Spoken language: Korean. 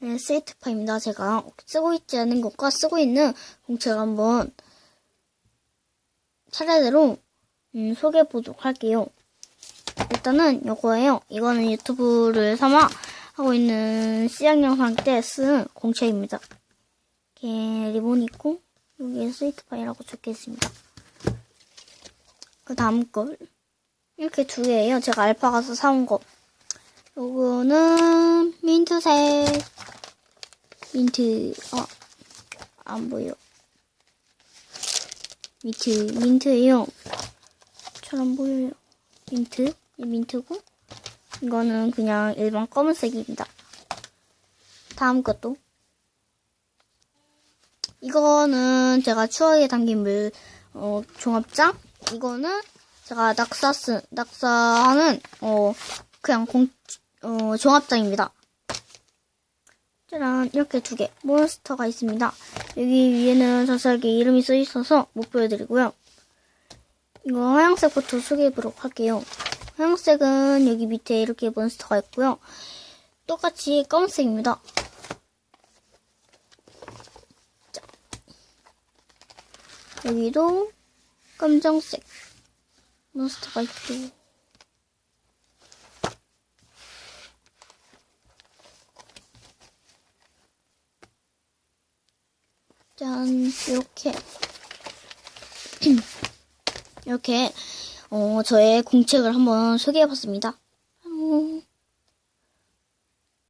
네, 스위트파입니다. 제가 쓰고 있지 않은 것과 쓰고 있는 공책을 한번 차례대로 음, 소개해 보도록 할게요. 일단은 이거예요. 이거는 유튜브를 삼아 하고 있는 시작 영상 때 쓴 공책입니다. 이렇게 리본 있고 여기에 스위트파이라고 적혀 있습니다. 그 다음 걸 이렇게 두 개예요. 제가 알파 가서 사온 거. 요거는 민트색 민트 어, 안 보여. 민트 민트예요. 잘 안 보여요. 민트? 이 민트고? 이거는 그냥 일반 검은색입니다. 다음 것도. 이거는 제가 추억에 담긴 물 어, 종합장? 이거는 제가 낙사 쓴 낙사하는 어 그냥 공 어, 종합장입니다. 짜란 이렇게 두 개 몬스터가 있습니다. 여기 위에는 자세하게 이름이 써 있어서 못 보여드리고요. 이거 하얀색부터 소개해보도록 할게요. 하얀색은 여기 밑에 이렇게 몬스터가 있고요. 똑같이 검은색입니다. 자. 여기도 검정색 몬스터가 있고 짠 이렇게 이렇게 어, 저의 공책을 한번 소개해봤습니다. 안녕.